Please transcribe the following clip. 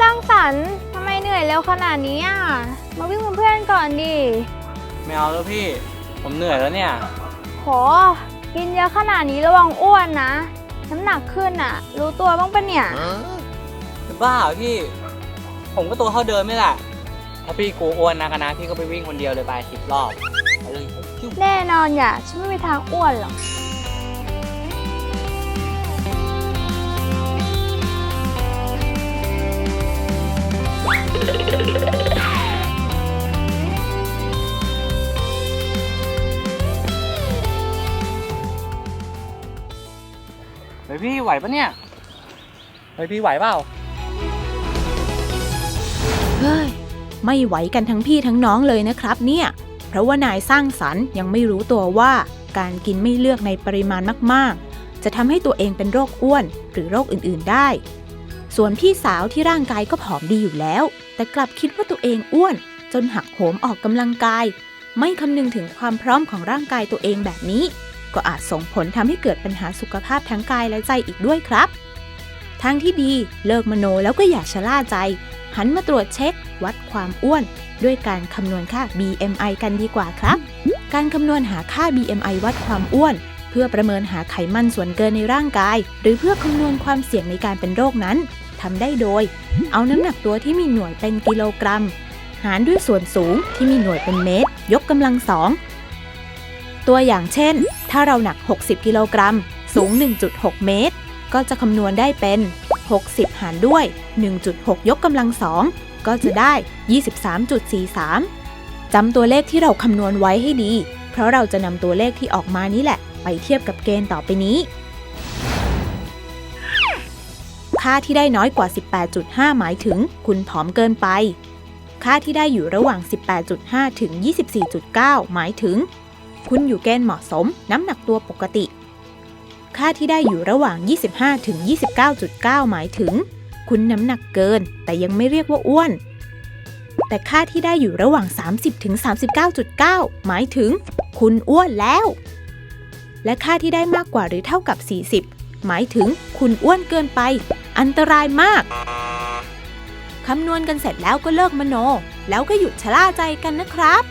สร้างสรรค์ทำไมเหนื่อยเร็วขนาดนี้อะ มาวิ่งเป็นเพื่อนก่อนดิ ไม่เอาแล้วพี่ ผมเหนื่อยแล้วเนี่ย โห กินเยอะขนาดนี้ระวังอ้วนนะ น้ำหนักขึ้นอะ รู้ตัวบ้างปะเนี่ย จะบ้าเหรอพี่ ผมก็ตัวเท่าเดิมนี่แหละ ถ้าพี่กูอ้วนนะกันนะพี่ก็ไปวิ่งคนเดียวเลยไปสิบรอบไปเลยคิวแน่นอนอย่าฉันไม่มีทางอ้วนหรอก ฮ้ยพี่ไหวปะเนี่ยเฮ้ยพี่ไหวเปล่าเฮ้ยไม่ไหวกันทั้งพี่ทั้งน้องเลยนะครับเนี่ย เพราะว่านายสร้างสรรค์ยังไม่รู้ตัวว่าการกินไม่เลือกในปริมาณมากๆ จะทำให้ตัวเองเป็นโรคอ้วน หรือโรคอื่นๆได้ ส่วนพี่สาวที่ร่างกายก็ผอมดีอยู่แล้ว แต่กลับคิดว่าตัวเองอ้วน จนหักโหมออกกำลังกาย ไม่คำนึงถึงความพร้อมของร่างกายตัวเองแบบนี้ ก็อาจส่งผลทำให้เกิดปัญหาสุขภาพทั้งกายและใจอีกด้วยครับ ทางที่ดีเลิกมโนแล้วก็อย่าชะล่าใจ หันมาตรวจเช็ค วัดความอ้วน ด้วยการคำนวณค่า BMI กันดีกว่าครับ การคำนวณหาค่า BMI วัดความอ้วน เพื่อประเมินหาไขมันส่วนเกินในร่างกาย หรือเพื่อคำนวณความเสี่ยงในการเป็นโรคนั้นทำได้โดย เอาน้ำหนักตัวที่มีหน่วยเป็นกิโลกรัม หารด้วยส่วนสูงที่มีหน่วยเป็นเมตร ยกกำลังสองตัวอย่างเช่น ถ้าเราหนัก 60 กิโลกรัม สูง 1.6 เมตร ก็จะคำนวณได้เป็น 60 หารด้วย 1.6 ยกกำลังสองก็จะได้ 23.43 จำตัวเลขที่เราคำนวณไว้ให้ดี เพราะเราจะนำตัวเลขที่ออกมานี้แหละ ไปเทียบกับเกณฑ์ต่อไปนี้ ค่าที่ได้น้อยกว่า 18.5 หมายถึง คุณผอมเกินไป ค่าที่ได้อยู่ระหว่าง 18.5 ถึง 24.9 หมายถึง คุณอยู่เกณฑ์เหมาะสม น้ำหนักตัวปกติ ค่าที่ได้อยู่ระหว่าง 25ถึง29.9 หมายถึง คุณน้ำหนักเกิน แต่ยังไม่เรียกว่าอ้วน แต่ค่าที่ได้อยู่ระหว่าง 30ถึง39.9 หมายถึง คุณอ้วนแล้ว และค่าที่ได้มากกว่าหรือเท่ากับ 40 หมายถึง คุณอ้วนเกินไป อันตรายมากคำนวณกันเสร็จแล้วก็เลิกมโน แล้วก็หยุดชะล่าใจกันนะครับ